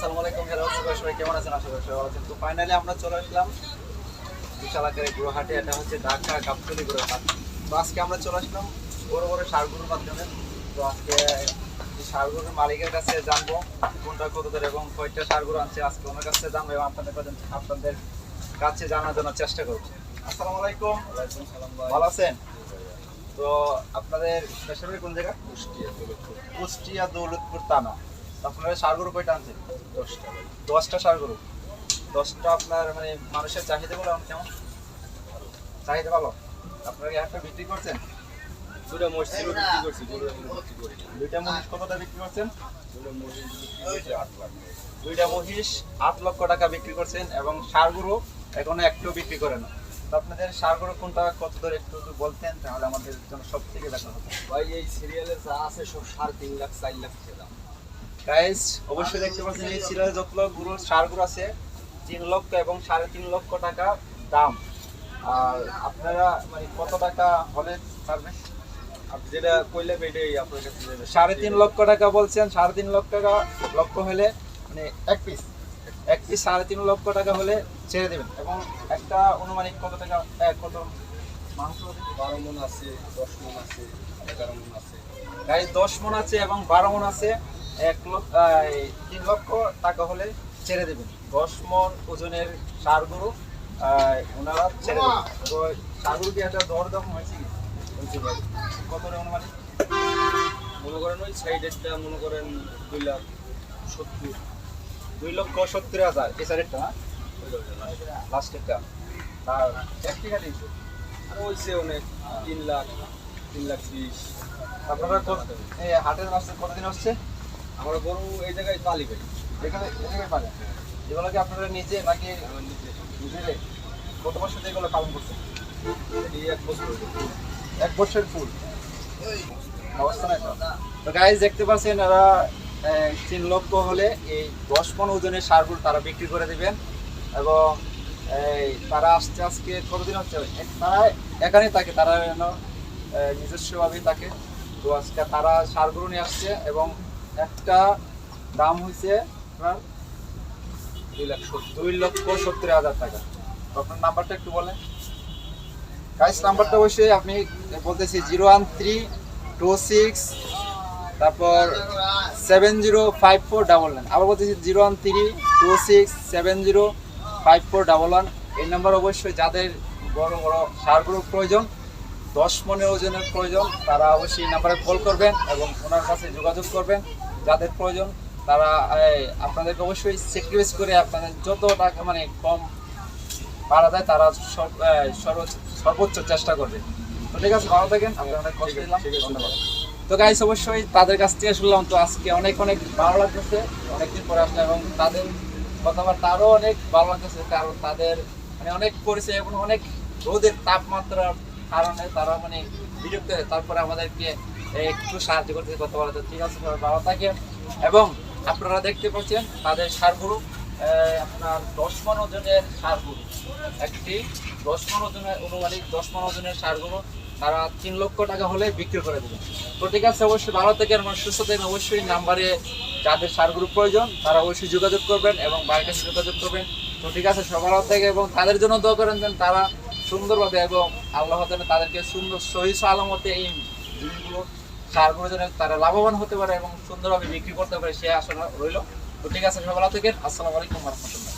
আসসালামু আলাইকুম হ্যালো সবাই সবাই কেমন আছেন? আশা করি সবাই ভালো আছেন। তো ফাইনালি আমরা চলে আসলাম বিশাল আকারের গুয়াহাটি এটা হচ্ছে ঢাকা গাবতলি গুয়াহাট। তো আজকে আমরা চলে আসলাম বড় বড় সারগুলোর মাধ্যমে। তো আজকে সারগুলোর মালিকের কাছে জানব কোনটা কত দূর এবং কয়টা সারগুলো আনছে আজকে ওনার কাছে জানব এবং আপনাদের আপনাদের কাছে জানার জন্য চেষ্টা করব। আসসালামু আলাইকুম ভালো আছেন? তো আপনাদের বাড়ি কোন জায়গা? কুষ্টিয়া দৌলতপুর। থানা। তো আপনারা সারগরু কয়টা আনছেন? দশটা। দশটা সারগরু দশটা আপনার মানে মানুষের চাহিদা এখন কেমন? চাহিদা ভালো? আপনারা কি একটা বিক্রি করছেন? দুটা মসজিদ বিক্রি করছি। দুইটা মহিষ কতটা বিক্রি করছেন? দুইটা মহিষ আট লক্ষ টাকা বিক্রি করছেন এবং সারগরু এখনও একটু বিক্রি করে না। তো আপনাদের সারগরু কোনটা কত দর একটু বলতেন তাহলে আমাদের জন্য সব থেকে দেখা হতো। ভাই এই সিরিয়ালে যা আছে সব সাড়ে তিন লাখ চার লাখ। গাইস অবশ্যই দেখতে পাচ্ছেন এই সিরিয়াল যতগুলো গুরুর সারগুলো আছে, তিন লক্ষ এবং সাড়ে তিন লক্ষ টাকা দাম। আর আপনারা মানে কত টাকা হলে পারবেন? যেটা কইলে এটাই আপনার সাড়ে তিন লক্ষ টাকা বলছেন, সাড়ে তিন লক্ষ টাকা, লক্ষ হলে মানে এক পিস এক পিস সাড়ে তিন লক্ষ টাকা হলে ছেড়ে দেবেন। এবং একটা অনুমানিক কত টাকা কত? মাংস বারো মন আছে, দশ মন আছে, এগারো মন আছে। গাইস দশ মন আছে এবং বারো মন আছে। এক লক্ষ তিন লক্ষ টাকা হলে ছেড়ে দেবেন। দশ মন ওজনের সার গরু ওনারা ছেড়ে দেবেন। তো সার গরু কি একটা দর দাম হয়েছে কি কত রে অনুমানিক মনে করেন ওই সাইডেরটা মনে করেন দুই লাখ সত্তর। দুই লক্ষ সত্তর হাজার এই সাইডেরটা না? লাস্টেরটা আর এক টাকা দিয়েছে আর অনেক তিন লাখ তিন লাখ বিশ। আপনারা কত এই হাটের মাসে কতদিন হচ্ছে আমরা গরু এই জায়গায় পালি ভাই এখানে এখানে পারে এগুলো কি আপনারা নিজে নাকি নিজে কত বছর এগুলো পালন করছেন? এই এক বছর এক বছর ফুল। অবস্থা তো। গাইজ দেখতে পাচ্ছেন এরা তিন লক্ষ হলে এই দশ পন ওজনের সারগুলো তারা বিক্রি করে দিবেন। এবং এই তারা আসছে আজকে কতদিন হচ্ছে? তারা এখানে থাকে তারা যেন আহ, নিজস্বভাবেই থাকে। তো আজকে তারা সারগুলো নিয়ে আসছে এবং একটা দাম হয়েছে আপনার দুই দুই লক্ষ সত্তর হাজার টাকা। আপনার নাম্বারটা একটু বলেন। গাইস নাম্বারটা অবশ্যই আপনি বলতেছি zero one three two six, তারপর seven zero five four double nine. আবার বলতেছি zero one three two six, seven zero five four double one. এই নাম্বার অবশ্যই যাদের বড় বড় সারগুলোর প্রয়োজন দশ মনের ওজনের প্রয়োজন তারা অবশ্যই নাম্বারে কল করবেন এবং ওনার কাছে যোগাযোগ করবেন। যাদের প্রয়োজন তারা আপনাদেরকে অবশ্যই স্যাক্রিফাইস করে আপনাদের যত টাকা মানে কম পারা যায় তারা সব- সর্বোচ্চ চেষ্টা করবে। তো ঠিক আছে ভালো থাকেন আমি অনেক কষ্ট দিলাম ধন্যবাদ। তো গাইস অবশ্যই তাদের কাছ থেকে শুনলাম তো আজকে অনেক অনেক ভালো লাগতেছে অনেকদিন পরে আসলে এবং তাদের কথাবার্তা আরও অনেক ভালো লাগতেছে কারণ তাদের মানে অনেক পরিচয় এবং অনেক রোদের তাপমাত্রার কারণে তারা মানে বিরক্ত তারপরে আমাদেরকে একটু সাহায্য করতে কথা বলা ঠিক আছে ভালো থাকেন। এবং আপনারা দেখতে পাচ্ছেন, তাদের সারগুলো আপনার দশ মন ওজনের সারগুলো একটি দশ মন ওজনের অনুমানিক দশ মন ওজনের সারগুলো তারা তিন লক্ষ টাকা হলে বিক্রি করে দেবেন তো ঠিক আছে, অবশ্যই ভালো থেকে এবং সুস্থ থাকেন। অবশ্যই নাম্বারে যাদের সারগুলো প্রয়োজন, তারা অবশ্যই যোগাযোগ করবেন এবং বাড়ির কাছে যোগাযোগ করবেন। তো ঠিক আছে সবার থেকে এবং তাদের জন্য দোয়া করেন যেন তারা সুন্দরভাবে এবং আল্লাহ যেন তাদেরকে সুন্দর, সহি সালামতে এই জিনিসগুলো সারগুলো যেন তারা লাভবান হতে পারে এবং সুন্দরভাবে বিক্রি করতে পারে, সে আসলে রইল। তো ঠিক আছে, সবাই থেকে আসসালামু আলাইকুম রহমতুল্লাহ।